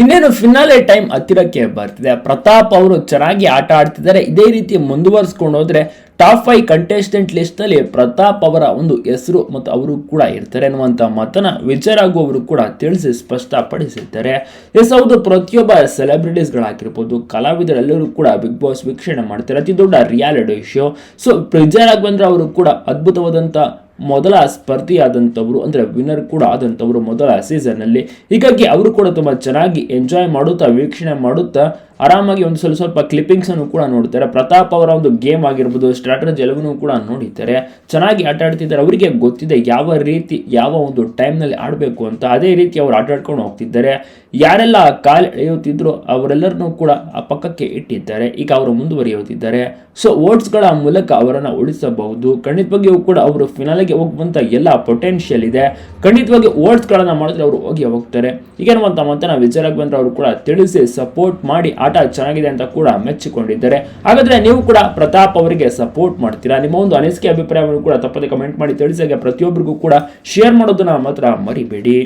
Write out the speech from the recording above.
ಇನ್ನೇನು finale time ಹತ್ತಿರಕ್ಕೆ ಬರ್ತಿದೆ. ಪ್ರತಾಪ್ ಅವರು ಚೆನ್ನಾಗಿ ಆಟ ಆಡ್ತಿದ್ದಾರೆ. ಇದೇ ರೀತಿ ಮುಂದುವರಿಸ್ಕೊಂಡು ಹೋದ್ರೆ ಟಾಪ್ ಫೈವ್ ಕಂಟೆಸ್ಟೆಂಟ್ ಲಿಸ್ಟ್ನಲ್ಲಿ ಪ್ರತಾಪ್ ಅವರ ಒಂದು ಹೆಸರು ಮತ್ತು ಅವರು ಕೂಡ ಇರ್ತಾರೆ ಅನ್ನುವಂತ ಮಾತನ್ನ ವಿಚಾರ ಅವರು ಕೂಡ ತಿಳಿಸಿ ಸ್ಪಷ್ಟಪಡಿಸಿದ್ದಾರೆ. ಎಸ್ ಹೌದು ಪ್ರತಿಯೊಬ್ಬ ಸೆಲೆಬ್ರಿಟೀಸ್ಗಳಾಗಿರ್ಬೋದು ಕಲಾವಿದರೆಲ್ಲರೂ ಕೂಡ ಬಿಗ್ ಬಾಸ್ ವೀಕ್ಷಣೆ ಮಾಡ್ತಾರೆ. ಅತಿ ದೊಡ್ಡ reality show so Vijay Raghavendra ಅವರು ಕೂಡ ಅದ್ಭುತವಾದಂತ ಮೊದಲ ಸ್ಪರ್ಧಿಯಾದಂಥವರು, ಅಂದರೆ ವಿನ್ನರ್ ಕೂಡ ಆದಂಥವ್ರು ಮೊದಲ ಸೀಸನ್ನಲ್ಲಿ ಹೀಗಾಗಿ ಅವರು ಕೂಡ ತುಂಬ ಚೆನ್ನಾಗಿ ಎಂಜಾಯ್ ಮಾಡುತ್ತಾ, ವೀಕ್ಷಣೆ ಮಾಡುತ್ತಾ, ಆರಾಮಾಗಿ ಒಂದು ಸ್ವಲ್ಪ ಸ್ವಲ್ಪ ಕ್ಲಿಪ್ಪಿಂಗ್ಸ್ ಅನ್ನು ಕೂಡ ನೋಡ್ತಾರೆ. ಪ್ರತಾಪ್ ಅವರ ಒಂದು ಗೇಮ್ ಆಗಿರ್ಬೋದು ಸ್ಟ್ರಾಟಜಿ ಎಲ್ಲವನ್ನೂ ಕೂಡ ನೋಡಿದ್ದಾರೆ. ಚೆನ್ನಾಗಿ ಆಟ ಆಡ್ತಿದ್ದಾರೆ. ಅವರಿಗೆ ಗೊತ್ತಿದೆ ಯಾವ ರೀತಿ, ಯಾವ ಒಂದು ಟೈಮ್ನಲ್ಲಿ ಆಡಬೇಕು ಅಂತ. ಅದೇ ರೀತಿ ಅವರು ಆಟ ಆಡ್ಕೊಂಡು ಹೋಗ್ತಿದ್ದಾರೆ. ಯಾರೆಲ್ಲ ಕಾಲ್ ಎಳೆಯುತ್ತಿದ್ರು ಅವರೆಲ್ಲರನ್ನೂ ಕೂಡ ಆ ಪಕ್ಕಕ್ಕೆ ಇಟ್ಟಿದ್ದಾರೆ. ಈಗ ಅವರು ಮುಂದುವರಿಯುತ್ತಿದ್ದಾರೆ. ಸೊ ಓಟ್ಸ್ಗಳ ಮೂಲಕ ಅವರನ್ನು ಉಳಿಸಬಹುದು. ಖಂಡಿತವಾಗಿಯೂ ಕೂಡ ಅವರು ಫಿನಾಲೆಗೆ ಹೋಗುವಂತ ಎಲ್ಲ ಪೊಟೆನ್ಷಿಯಲ್ ಇದೆ. ಖಂಡಿತವಾಗಿ ಓಟ್ಸ್ಗಳನ್ನು ಮಾಡಿದ್ರೆ ಅವರು ಹೋಗಿ ಹೋಗ್ತಾರೆ. ಈಗೇನುವಂತ ಮಾತನ್ನ ವಿಜಯ ರಾಘವೇಂದ್ರ ಅವರು ಕೂಡ ತಿಳಿಸಿ ಸಪೋರ್ಟ್ ಮಾಡಿ ಆಟ ಚೆನ್ನಾಗಿದೆ ಅಂತ ಕೂಡ ಮೆಚ್ಚಿಕೊಂಡಿದ್ದಾರೆ. ಹಾಗಾದ್ರೆ ನೀವು ಕೂಡ ಪ್ರತಾಪ್ ಅವರಿಗೆ ಸಪೋರ್ಟ್ ಮಾಡ್ತೀರಾ? ನಿಮ್ಮ ಒಂದು ಅನಿಸಿಕೆ, ಅಭಿಪ್ರಾಯವನ್ನು ಕೂಡ ತಪ್ಪದೆ ಕಮೆಂಟ್ ಮಾಡಿ ತಿಳಿಸಾಗೆ ಪ್ರತಿಯೊಬ್ಬರಿಗೂ ಕೂಡ ಶೇರ್ ಮಾಡೋದನ್ನ ಮಾತ್ರ ಮರಿಬೇಡಿ.